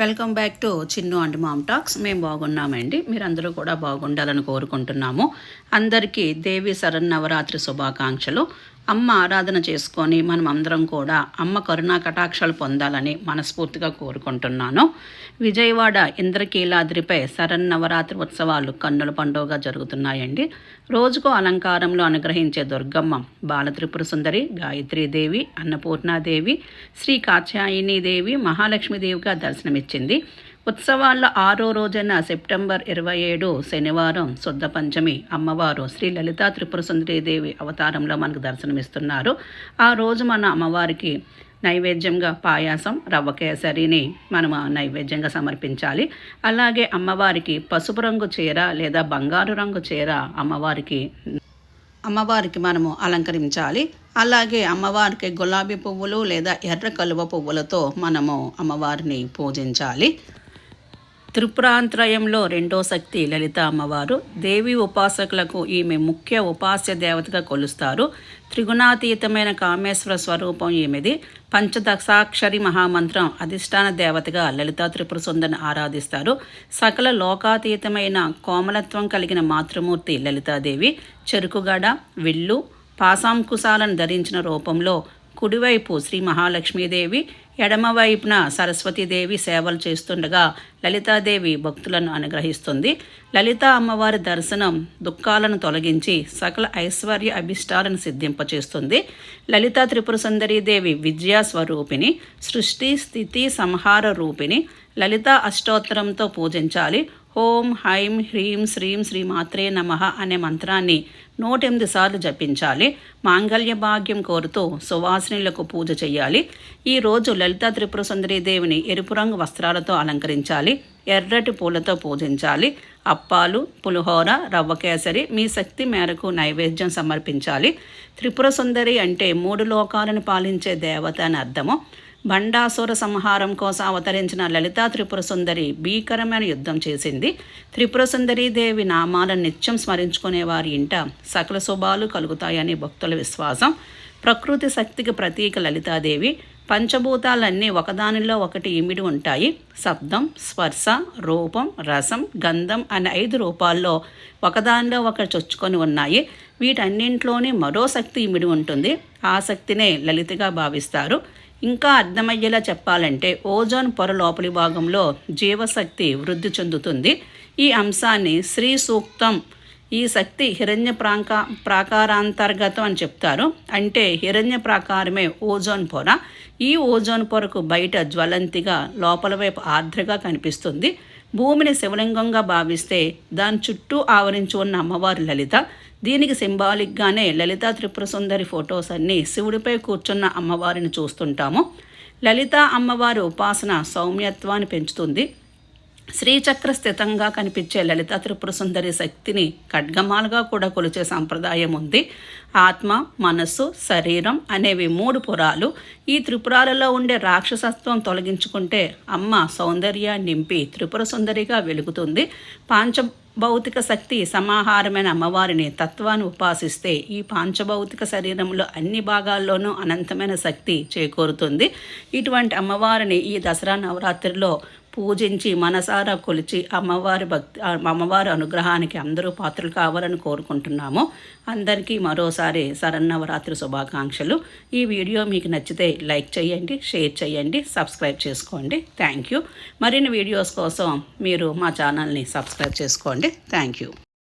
Welcome back to Chinnu and mom talks మేము బాగున్నామండి. మీరందరూ కూడా బాగుండాలని కోరుకుంటున్నాము. అందరికీ దేవి శరన్నవరాత్రి శుభాకాంక్షలు. అమ్మ ఆరాధన చేసుకొని మనం అందరం కూడా అమ్మ కరుణా కటాక్షాలు పొందాలని మనస్ఫూర్తిగా కోరుకుంటున్నాను. విజయవాడ ఇంద్రకీలాద్రిపై శరన్నవరాత్రి ఉత్సవాలు కన్నుల పండుగగా జరుగుతున్నాయండి. రోజుకో అలంకారంలో అనుగ్రహించే దుర్గమ్మ బాలత్రిపుర సుందరి గాయత్రీదేవి అన్నపూర్ణాదేవి శ్రీ కాత్యాయనీదేవి మహాలక్ష్మీదేవిగా దర్శనమిచ్చింది. ఉత్సవాల్లో ఆరో రోజైన సెప్టెంబర్ ఇరవై ఏడు శనివారం శుద్ధ పంచమి అమ్మవారు శ్రీ లలితా త్రిపుర సుందరీదేవి అవతారంలో మనకు దర్శనం దర్శనమిస్తున్నారు ఆ రోజు మన అమ్మవారికి నైవేద్యంగా పాయాసం రవ్వ కేసరిని మనము నైవేద్యంగా సమర్పించాలి. అలాగే అమ్మవారికి పసుపు రంగు చీర లేదా బంగారు రంగు చీర అమ్మవారికి అమ్మవారికి మనము అలంకరించాలి. అలాగే అమ్మవారికి గులాబీ పువ్వులు లేదా ఎర్ర కలువ పువ్వులతో మనము అమ్మవారిని పూజించాలి. త్రిపురాంత్రయంలో రెండో శక్తి లలిత అమ్మవారు. దేవి ఉపాసకులకు ఈమె ముఖ్య ఉపాస్య దేవతగా కొలుస్తారు. త్రిగుణాతీతమైన కామేశ్వర స్వరూపం ఈమెది. పంచదశాక్షరి మహామంత్రం అధిష్టాన దేవతగా లలితా త్రిపుర సుందరిని ఆరాధిస్తారు. సకల లోకాతీతమైన కోమలత్వం కలిగిన మాతృమూర్తి లలితాదేవి. చెరుకుగడ విల్లు పాసాంకుశాలను ధరించిన రూపంలో కుడివైపు శ్రీ మహాలక్ష్మీదేవి ఎడమవైపున సరస్వతీదేవి సేవలు చేస్తుండగా లలితాదేవి భక్తులను అనుగ్రహిస్తుంది. లలిత అమ్మవారి దర్శనం దుఃఖాలను తొలగించి సకల ఐశ్వర్య అభిష్టాలను సిద్ధింపచేస్తుంది. లలిత త్రిపుర సుందరీదేవి విద్యా స్వరూపిణి సృష్టి స్థితి సంహార రూపిణి లలిత అష్టోత్తరంతో పూజించాలి. ఓం హైం హ్రీం శ్రీం శ్రీ మాత్రే నమ అనే మంత్రాన్ని నూటెనిమిది సార్లు జపించాలి. మాంగళ్య భాగ్యం కోరుతూ సువాసినులకు పూజ చేయాలి. ఈరోజు లలితా త్రిపుర దేవిని ఎరుపు రంగు వస్త్రాలతో అలంకరించాలి ఎర్రటి పూలతో పూజించాలి అప్పాలు పులిహోర రవ్వ కేసరి మీ శక్తి మేరకు నైవేద్యం సమర్పించాలి. త్రిపుర సుందరి అంటే మూడు లోకాలను పాలించే దేవత అని అర్థము. భండాసుర సంహారం కోసం అవతరించిన లలితా త్రిపుర సుందరి భీకరమైన యుద్ధం చేసింది. త్రిపుర సుందరి దేవి నామాలను నిత్యం స్మరించుకునే వారి ఇంట సకల శుభాలు కలుగుతాయని భక్తుల విశ్వాసం. ప్రకృతి శక్తికి ప్రతీక లలితాదేవి. పంచభూతాలన్నీ ఒకదానిలో ఒకటి ఇమిడి ఉంటాయి. శబ్దం స్పర్శ రూపం రసం గంధం అనే ఐదు రూపాల్లో ఒకదానిలో ఒకటి చొచ్చుకొని ఉన్నాయి. వీటన్నింట్లోనే మరో శక్తి ఇమిడి ఉంటుంది. ఆ శక్తినే లలితగా భావిస్తారు. ఇంకా అర్థమయ్యేలా చెప్పాలంటే ఓజోన్ పొర లోపలి భాగంలో జీవశక్తి వృద్ధి చెందుతుంది. ఈ అంశాన్ని శ్రీ సూక్తం ఈ శక్తి హిరణ్య ప్రాంక ప్రాకారాంతర్గతం అని చెప్తారు. అంటే హిరణ్య ప్రాకారమే ఓజోన్ పొర. ఈ ఓజోన్ పొరకు బయట జ్వలంతిగా లోపల వైపు ఆర్ద్రగా కనిపిస్తుంది. భూమిని శివలింగంగా భావిస్తే దాని చుట్టూ ఆవరించి ఉన్న అమ్మవారి లలిత. దీనికి సింబాలిక్గానే లలిత త్రిపుర సుందరి ఫొటోస్ అన్నీ శివుడిపై కూర్చున్న అమ్మవారిని చూస్తుంటాము. లలిత అమ్మవారి ఉపాసన సౌమ్యత్వాన్ని పెంచుతుంది. శ్రీచక్ర స్థితంగా కనిపించే లలిత త్రిపుర సుందరి శక్తిని ఖడ్గమాలుగా కూడా కొలిచే సాంప్రదాయం ఉంది. ఆత్మ మనస్సు శరీరం అనేవి మూడు పురాలు. ఈ త్రిపురాలలో ఉండే రాక్షసత్వం తొలగించుకుంటే అమ్మ సౌందర్యాన్ని నింపి త్రిపుర సుందరిగా వెలుగుతుంది. పాంచ భౌతిక శక్తి సమాహారమైన అమ్మవారిని తత్వాన్ని ఉపాసిస్తే ఈ పాంచభౌతిక శరీరంలో అన్ని భాగాల్లోనూ అనంతమైన శక్తి చేకూరుతుంది. ఇటువంటి అమ్మవారిని ఈ దసరా నవరాత్రిలో పూజించి మనసారా కొలిచి అమ్మవారి భక్తి అమ్మవారి అనుగ్రహానికి అందరూ పాత్రలు కావాలని కోరుకుంటున్నాము. అందరికీ మరోసారి శరన్నవరాత్రి శుభాకాంక్షలు. ఈ వీడియో మీకు నచ్చితే లైక్ చేయండి షేర్ చేయండి సబ్స్క్రైబ్ చేసుకోండి. Thank you. మరిన్ని వీడియోస్ కోసం మీరు మా ఛానల్ని సబ్స్క్రైబ్ చేసుకోండి. Thank you.